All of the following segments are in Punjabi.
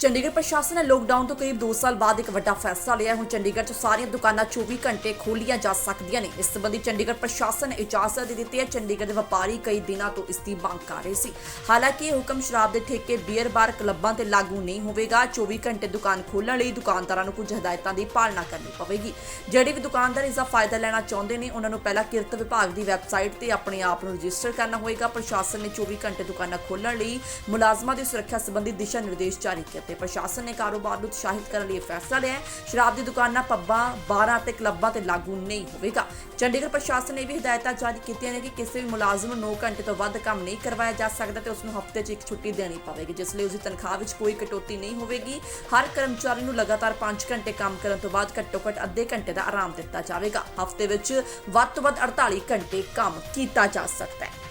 ਚੰਡੀਗੜ੍ਹ ਪ੍ਰਸ਼ਾਸਨ ਨੇ ਲੋਕਡਾਊਨ ਤੋਂ ਕਰੀਬ 2 ਸਾਲ ਬਾਅਦ ਇੱਕ ਵੱਡਾ ਫੈਸਲਾ ਲਿਆ ਹੁਣ ਚੰਡੀਗੜ੍ਹ 'ਚ ਸਾਰੀਆਂ ਦੁਕਾਨਾਂ 24 ਘੰਟੇ ਖੋਲੀਆਂ ਜਾ ਸਕਦੀਆਂ ਨੇ। ਇਸ ਸੰਬੰਧੀ ਚੰਡੀਗੜ੍ਹ ਪ੍ਰਸ਼ਾਸਨ ਨੇ ਇਜਾਜ਼ਤ ਦੇ ਦਿੱਤੀ ਹੈ। ਚੰਡੀਗੜ੍ਹ ਦੇ ਵਪਾਰੀ ਕਈ ਦਿਨਾਂ ਤੋਂ ਇਸ ਦੀ ਮੰਗ ਕਰ ਰਹੇ ਸੀ। ਹਾਲਾਂਕਿ ਇਹ ਹੁਕਮ ਸ਼ਰਾਬ ਦੇ ਠੇਕੇ, ਬੀਅਰ ਬਾਰ, ਕਲੱਬਾਂ ਤੇ ਲਾਗੂ ਨਹੀਂ ਹੋਵੇਗਾ। 24 ਘੰਟੇ ਦੁਕਾਨ ਖੋਲ੍ਹਣ ਲਈ ਦੁਕਾਨਦਾਰਾਂ ਨੂੰ ਕੁਝ ਹਦਾਇਤਾਂ ਦੀ ਪਾਲਣਾ ਕਰਨੀ ਪਵੇਗੀ। ਜਿਹੜੇ ਵੀ ਦੁਕਾਨਦਾਰ ਇਸ ਦਾ ਫਾਇਦਾ ਲੈਣਾ ਚਾਹੁੰਦੇ ਨੇ, ਉਹਨਾਂ ਨੂੰ ਪਹਿਲਾਂ ਕਿਰਤ ਵਿਭਾਗ ਦੀ ਵੈਬਸਾਈਟ ਤੇ ਆਪਣੇ ਆਪ ਨੂੰ ਰਜਿਸਟਰ ਕਰਨਾ ਹੋਵੇਗਾ। ਪ੍ਰਸ਼ਾਸਨ ਨੇ 24 ਘੰਟੇ ਦੁਕਾਨਾਂ ਖੋਲ੍ਹਣ ਲਈ ਮੁਲਾਜ਼ਮਾਂ ਦੀ ਸੁਰੱਖਿਆ ਸੰਬੰਧੀ ਦਿਸ਼ਾ ਨਿਰਦੇਸ਼ ਜਾਰੀ ਕੀਤੇ ਪ੍ਰਸ਼ਾਸਨ ਨੇ ਕਾਰੋਬਾਰ ਨੂੰ ਉਤਸ਼ਾਹਿਤ ਕਰਨ ਲਈ ਇਹ ਫੈਸਲਾ ਲਿਆ ਹੈ। ਸ਼ਰਾਬ ਦੀ ਦੁਕਾਨਾਂ, ਪੱਬਾਂ, ਬਾਰਾਂ ਤੇ ਕਲੱਬਾਂ ਤੇ ਲਾਗੂ ਨਹੀਂ ਹੋਵੇਗਾ। ਚੰਡੀਗੜ੍ਹ ਪ੍ਰਸ਼ਾਸਨ ਨੇ ਇਹ ਵੀ ਹਦਾਇਤਾਂ ਜਾਰੀ ਕੀਤੀਆਂ ਨੇ ਕਿ ਕਿਸੇ ਵੀ ਮੁਲਾਜ਼ਮ ਨੂੰ 9 ਘੰਟੇ ਤੋਂ ਵੱਧ ਕੰਮ ਨਹੀਂ ਕਰਵਾਇਆ ਜਾ ਸਕਦਾ ਤੇ ਉਸ ਨੂੰ ਹਫ਼ਤੇ 'ਚ ਇੱਕ ਛੁੱਟੀ ਦੇਣੀ ਪਵੇਗੀ, ਜਿਸ ਲਈ ਉਸ ਦੀ ਤਨਖਾਹ ਵਿੱਚ ਕੋਈ ਕਟੌਤੀ ਨਹੀਂ ਹੋਵੇਗੀ। ਹਰ ਕਰਮਚਾਰੀ ਨੂੰ ਲਗਾਤਾਰ 5 ਘੰਟੇ ਕੰਮ ਕਰਨ ਤੋਂ ਬਾਅਦ ਘੱਟੋ-ਘੱਟ ਅੱਧੇ ਘੰਟੇ ਦਾ ਆਰਾਮ ਦਿੱਤਾ ਜਾਵੇਗਾ। ਹਫ਼ਤੇ ਵਿੱਚ ਵੱਧ ਤੋਂ ਵੱਧ 48 ਘੰਟੇ ਕੰਮ ਕੀਤਾ ਜਾ ਸਕਦਾ ਹੈ।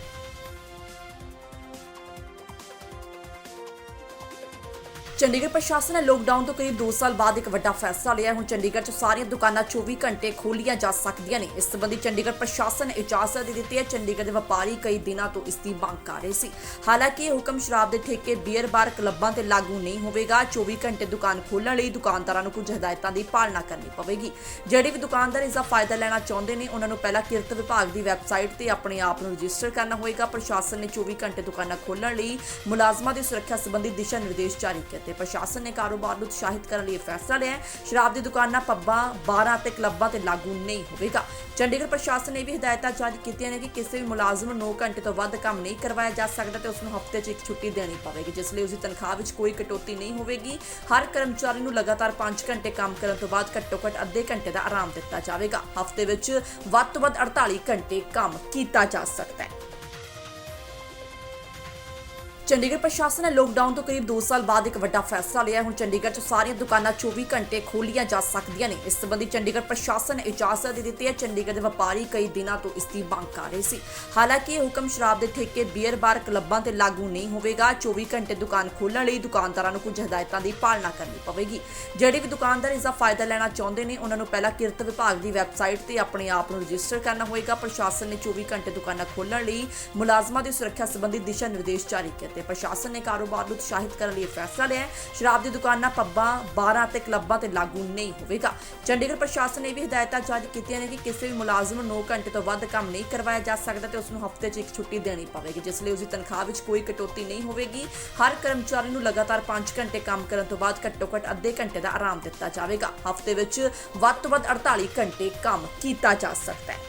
ਚੰਡੀਗੜ੍ਹ ਪ੍ਰਸ਼ਾਸਨ ਨੇ ਲੋਕਡਾਊਨ ਤੋਂ ਕਰੀਬ 2 ਸਾਲ ਬਾਅਦ ਇੱਕ ਵੱਡਾ ਫੈਸਲਾ ਲਿਆ। ਹੁਣ ਚੰਡੀਗੜ੍ਹ 'ਚ ਸਾਰੀਆਂ ਦੁਕਾਨਾਂ 24 ਘੰਟੇ ਖੋਲੀਆਂ ਜਾ ਸਕਦੀਆਂ ਨੇ। ਇਸ ਸੰਬੰਧੀ ਚੰਡੀਗੜ੍ਹ ਪ੍ਰਸ਼ਾਸਨ ਨੇ ਇਜਾਜ਼ਤ ਦੇ ਦਿੱਤੀ ਹੈ। ਚੰਡੀਗੜ੍ਹ ਦੇ ਵਪਾਰੀ ਕਈ ਦਿਨਾਂ ਤੋਂ ਇਸ ਦੀ ਮੰਗ ਕਰ ਰਹੇ ਸੀ। ਹਾਲਾਂਕਿ ਇਹ ਹੁਕਮ ਸ਼ਰਾਬ ਦੇ ਠੇਕੇ, ਬੀਅਰ ਬਾਰ, ਕਲੱਬਾਂ ਤੇ ਲਾਗੂ ਨਹੀਂ ਹੋਵੇਗਾ। 24 ਘੰਟੇ ਦੁਕਾਨ ਖੋਲ੍ਹਣ ਲਈ ਦੁਕਾਨਦਾਰਾਂ ਨੂੰ ਕੁਝ ਹਦਾਇਤਾਂ ਦੀ ਪਾਲਣਾ ਕਰਨੀ ਪਵੇਗੀ। ਜਿਹੜੇ ਵੀ ਦੁਕਾਨਦਾਰ ਇਸ ਦਾ ਫਾਇਦਾ ਲੈਣਾ ਚਾਹੁੰਦੇ ਨੇ, ਉਹਨਾਂ ਨੂੰ ਪਹਿਲਾਂ ਕਿਰਤ ਵਿਭਾਗ ਦੀ ਵੈਬਸਾਈਟ ਤੇ ਆਪਣੇ ਆਪ ਨੂੰ ਰਜਿਸਟਰ ਕਰਨਾ ਹੋਵੇਗਾ। ਪ੍ਰਸ਼ਾਸਨ ਨੇ 24 ਘੰਟੇ ਦੁਕਾਨਾਂ ਖੋਲ੍ਹਣ ਲਈ ਮੁਲਾਜ਼ਮਾਂ ਦੀ ਸੁਰੱਖਿਆ ਸੰਬੰਧੀ ਦਿਸ਼ਾ ਨਿਰਦੇਸ਼ ਜਾਰੀ ਕੀਤੇ ਪ੍ਰਸ਼ਾਸਨ ਨੇ ਕਾਰੋਬਾਰ ਨੂੰ ਉਤਸ਼ਾਹਿਤ ਕਰਨ ਲਈ ਇਹ ਫੈਸਲਾ ਲਿਆ ਹੈ। ਸ਼ਰਾਬ ਦੀ ਦੁਕਾਨਾਂ, ਪੱਬਾਂ, ਬਾਰਾਂ ਅਤੇ ਕਲੱਬਾਂ ਤੇ ਲਾਗੂ ਨਹੀਂ ਹੋਵੇਗਾ। ਚੰਡੀਗੜ੍ਹ ਪ੍ਰਸ਼ਾਸਨ ਨੇ ਇਹ ਵੀ ਹਦਾਇਤਾਂ ਜਾਰੀ ਕੀਤੀਆਂ ਨੇ ਕਿ ਕਿਸੇ ਵੀ ਮੁਲਾਜ਼ਮ ਨੂੰ 9 ਘੰਟੇ ਤੋਂ ਵੱਧ ਕੰਮ ਨਹੀਂ ਕਰਵਾਇਆ ਜਾ ਸਕਦਾ ਤੇ ਉਸ ਨੂੰ ਹਫ਼ਤੇ 'ਚ ਇੱਕ ਛੁੱਟੀ ਦੇਣੀ ਪਵੇਗੀ, ਜਿਸ ਲਈ ਉਸ ਦੀ ਤਨਖਾਹ ਵਿੱਚ ਕੋਈ ਕਟੌਤੀ ਨਹੀਂ ਹੋਵੇਗੀ। ਹਰ ਕਰਮਚਾਰੀ ਨੂੰ ਲਗਾਤਾਰ 5 ਘੰਟੇ ਕੰਮ ਕਰਨ ਤੋਂ ਬਾਅਦ ਘੱਟੋ-ਘੱਟ ਅੱਧੇ ਘੰਟੇ ਦਾ ਆਰਾਮ ਦਿੱਤਾ ਜਾਵੇਗਾ। ਹਫ਼ਤੇ ਵਿੱਚ ਵੱਧ ਤੋਂ ਵੱਧ 48 ਘੰਟੇ ਕੰਮ ਕੀਤਾ ਜਾ ਸਕਦਾ ਹੈ। ਚੰਡੀਗੜ੍ਹ ਪ੍ਰਸ਼ਾਸਨ ਨੇ ਲੋਕਡਾਊਨ ਤੋਂ ਕਰੀਬ 2 ਸਾਲ ਬਾਅਦ ਇੱਕ ਵੱਡਾ ਫੈਸਲਾ ਲਿਆ ਹੁਣ ਚੰਡੀਗੜ੍ਹ 'ਚ ਸਾਰੀਆਂ ਦੁਕਾਨਾਂ 24 ਘੰਟੇ ਖੋਲੀਆਂ ਜਾ ਸਕਦੀਆਂ ਨੇ। ਇਸ ਸੰਬੰਧੀ ਚੰਡੀਗੜ੍ਹ ਪ੍ਰਸ਼ਾਸਨ ਨੇ ਇਜਾਜ਼ਤ ਦੇ ਦਿੱਤੀ ਹੈ। ਚੰਡੀਗੜ੍ਹ ਦੇ ਵਪਾਰੀ ਕਈ ਦਿਨਾਂ ਤੋਂ ਇਸ ਦੀ ਮੰਗ ਕਰ ਰਹੇ ਸੀ। ਹਾਲਾਂਕਿ ਇਹ ਹੁਕਮ ਸ਼ਰਾਬ ਦੇ ਠੇਕੇ, ਬੀਅਰ ਬਾਰ, ਕਲੱਬਾਂ ਤੇ ਲਾਗੂ ਨਹੀਂ ਹੋਵੇਗਾ। 24 ਘੰਟੇ ਦੁਕਾਨ ਖੋਲ੍ਹਣ ਲਈ ਦੁਕਾਨਦਾਰਾਂ ਨੂੰ ਕੁਝ ਹਦਾਇਤਾਂ ਦੀ ਪਾਲਣਾ ਕਰਨੀ ਪਵੇਗੀ। ਜਿਹੜੇ ਵੀ ਦੁਕਾਨਦਾਰ ਇਸ ਦਾ ਫਾਇਦਾ ਲੈਣਾ ਚਾਹੁੰਦੇ ਨੇ, ਉਹਨਾਂ ਨੂੰ ਪਹਿਲਾਂ ਕਿਰਤ ਵਿਭਾਗ ਦੀ ਵੈਬਸਾਈਟ ਤੇ ਆਪਣੇ ਆਪ ਨੂੰ ਰਜਿਸਟਰ ਕਰਨਾ ਹੋਵੇਗਾ ਪ੍ਰਸ਼ਾਸਨ ਨੇ 24 ਘੰਟੇ ਦੁਕਾਨਾਂ ਖੋਲ੍ਹਣ ਲਈ ਮੁਲਾਜ਼ਮਾਂ ਦੀ ਸੁਰੱਖਿਆ ਸੰਬੰਧੀ ਦਿਸ਼ਾ ਨਿਰਦੇਸ਼ ਜਾਰੀ ਕੀਤੇ ਪ੍ਰਸ਼ਾਸਨ ਨੇ ਕਾਰੋਬਾਰ ਨੂੰ ਉਤਸ਼ਾਹਿਤ ਕਰਨ ਲਈ ਫੈਸਲਾ ਲਿਆ ਹੈ। ਸ਼ਰਾਬ ਦੀ ਦੁਕਾਨਾਂ, ਪੱਬਾਂ, ਬਾਰਾਂ ਤੇ ਕਲੱਬਾਂ ਤੇ ਲਾਗੂ ਨਹੀਂ ਹੋਵੇਗਾ। ਚੰਡੀਗੜ੍ਹ ਪ੍ਰਸ਼ਾਸਨ ਨੇ ਵੀ ਹਦਾਇਤਾਂ ਜਾਰੀ ਕੀਤੀਆਂ ਨੇ ਕਿ ਕਿਸੇ ਵੀ ਮੁਲਾਜ਼ਮ ਨੂੰ 9 ਘੰਟੇ ਤੋਂ ਵੱਧ ਕੰਮ ਨਹੀਂ ਕਰਵਾਇਆ ਜਾ ਸਕਦਾ ਤੇ ਉਸ ਨੂੰ ਹਫ਼ਤੇ 'ਚ ਇੱਕ ਛੁੱਟੀ ਦੇਣੀ ਪਵੇਗੀ, ਜਿਸ ਲਈ ਉਸ ਦੀ ਤਨਖਾਹ ਵਿੱਚ ਕੋਈ ਕਟੌਤੀ ਨਹੀਂ ਹੋਵੇਗੀ। ਹਰ ਕਰਮਚਾਰੀ ਨੂੰ ਲਗਾਤਾਰ 5 ਘੰਟੇ ਕੰਮ ਕਰਨ ਤੋਂ ਬਾਅਦ ਘੱਟੋ-ਘੱਟ ਅੱਧੇ ਘੰਟੇ ਦਾ ਆਰਾਮ ਦਿੱਤਾ ਜਾਵੇਗਾ। ਹਫ਼ਤੇ ਵਿੱਚ ਵੱਧ ਤੋਂ ਵੱਧ 48 ਘੰਟੇ ਕੰਮ ਕੀਤਾ ਜਾ ਸਕਦਾ ਹੈ।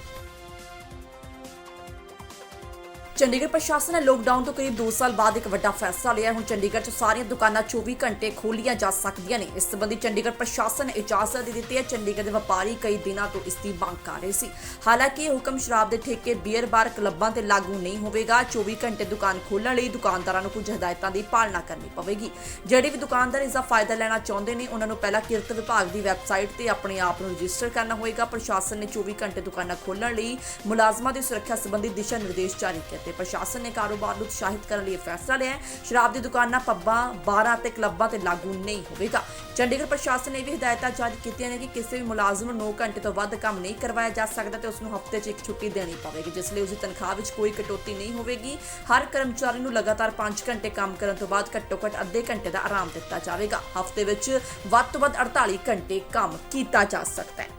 ਚੰਡੀਗੜ੍ਹ ਪ੍ਰਸ਼ਾਸਨ ਨੇ ਲੋਕਡਾਊਨ ਤੋਂ ਕਰੀਬ 2 ਸਾਲ ਬਾਅਦ ਇੱਕ ਵੱਡਾ ਫੈਸਲਾ ਲਿਆ ਹੁਣ ਚੰਡੀਗੜ੍ਹ 'ਚ ਸਾਰੀਆਂ ਦੁਕਾਨਾਂ 24 ਘੰਟੇ ਖੋਲੀਆਂ ਜਾ ਸਕਦੀਆਂ ਨੇ। ਇਸ ਸੰਬੰਧੀ ਚੰਡੀਗੜ੍ਹ ਪ੍ਰਸ਼ਾਸਨ ਨੇ ਇਜਾਜ਼ਤ ਦੇ ਦਿੱਤੀ ਹੈ। ਚੰਡੀਗੜ੍ਹ ਦੇ ਵਪਾਰੀ ਕਈ ਦਿਨਾਂ ਤੋਂ ਇਸ ਦੀ ਮੰਗ ਕਰ ਰਹੇ ਸੀ। ਹਾਲਾਂਕਿ ਇਹ ਹੁਕਮ ਸ਼ਰਾਬ ਦੇ ਠੇਕੇ, ਬੀਅਰ ਬਾਰ, ਕਲੱਬਾਂ ਤੇ ਲਾਗੂ ਨਹੀਂ ਹੋਵੇਗਾ। 24 ਘੰਟੇ ਦੁਕਾਨ ਖੋਲ੍ਹਣ ਲਈ ਦੁਕਾਨਦਾਰਾਂ ਨੂੰ ਕੁਝ ਹਦਾਇਤਾਂ ਦੀ ਪਾਲਣਾ ਕਰਨੀ ਪਵੇਗੀ। ਜਿਹੜੇ ਵੀ ਦੁਕਾਨਦਾਰ ਇਸ ਦਾ ਫਾਇਦਾ ਲੈਣਾ ਚਾਹੁੰਦੇ ਨੇ, ਉਹਨਾਂ ਨੂੰ ਪਹਿਲਾਂ ਕਿਰਤ ਵਿਭਾਗ ਦੀ ਵੈਬਸਾਈਟ ਤੇ ਆਪਣੇ ਆਪ ਨੂੰ ਰਜਿਸਟਰ ਕਰਨਾ ਹੋਵੇਗਾ। ਪ੍ਰਸ਼ਾਸਨ ਨੇ 24 ਘੰਟੇ ਦੁਕਾਨਾਂ ਖੋਲਣ ਲਈ ਮੁਲਾਜ਼ਮਾਂ ਦੀ ਸੁਰੱਖਿਆ ਸੰਬੰਧੀ ਦਿਸ਼ਾ ਨਿਰਦੇਸ਼ ਜਾਰੀ ਕੀਤੇ ਪ੍ਰਸ਼ਾਸਨ ਨੇ ਕਾਰੋਬਾਰ ਨੂੰ ਉਤਸ਼ਾਹਿਤ ਕਰਨ ਲਈ ਇਹ ਫੈਸਲਾ ਲਿਆ ਹੈ। ਸ਼ਰਾਬ ਦੀ ਦੁਕਾਨਾਂ, ਪੱਬਾਂ, ਬਾਰਾਂ ਤੇ ਕਲੱਬਾਂ ਤੇ ਲਾਗੂ ਨਹੀਂ ਹੋਵੇਗਾ। ਚੰਡੀਗੜ੍ਹ ਪ੍ਰਸ਼ਾਸਨ ਨੇ ਵੀ ਹਦਾਇਤਾਂ ਜਾਰੀ ਕੀਤੀਆਂ ਨੇ ਕਿ ਕਿਸੇ ਵੀ ਮੁਲਾਜ਼ਮ ਨੂੰ 9 ਘੰਟੇ ਤੋਂ ਵੱਧ ਕੰਮ ਨਹੀਂ ਕਰਵਾਇਆ ਜਾ ਸਕਦਾ ਤੇ ਉਸ ਨੂੰ ਹਫ਼ਤੇ 'ਚ ਇੱਕ ਛੁੱਟੀ ਦੇਣੀ ਪਵੇਗੀ, ਜਿਸ ਲਈ ਉਸ ਦੀ ਤਨਖਾਹ ਵਿੱਚ ਕੋਈ ਕਟੌਤੀ ਨਹੀਂ ਹੋਵੇਗੀ। ਹਰ ਕਰਮਚਾਰੀ ਨੂੰ ਲਗਾਤਾਰ 5 ਘੰਟੇ ਕੰਮ ਕਰਨ ਤੋਂ ਬਾਅਦ ਘੱਟੋ-ਘੱਟ ਅੱਧੇ ਘੰਟੇ ਦਾ ਆਰਾਮ ਦਿੱਤਾ ਜਾਵੇਗਾ। ਹਫ਼ਤੇ ਵਿੱਚ ਵੱਧ ਤੋਂ ਵੱਧ 48 ਘੰਟੇ ਕੰਮ ਕੀਤਾ ਜਾ ਸਕਦਾ ਹੈ।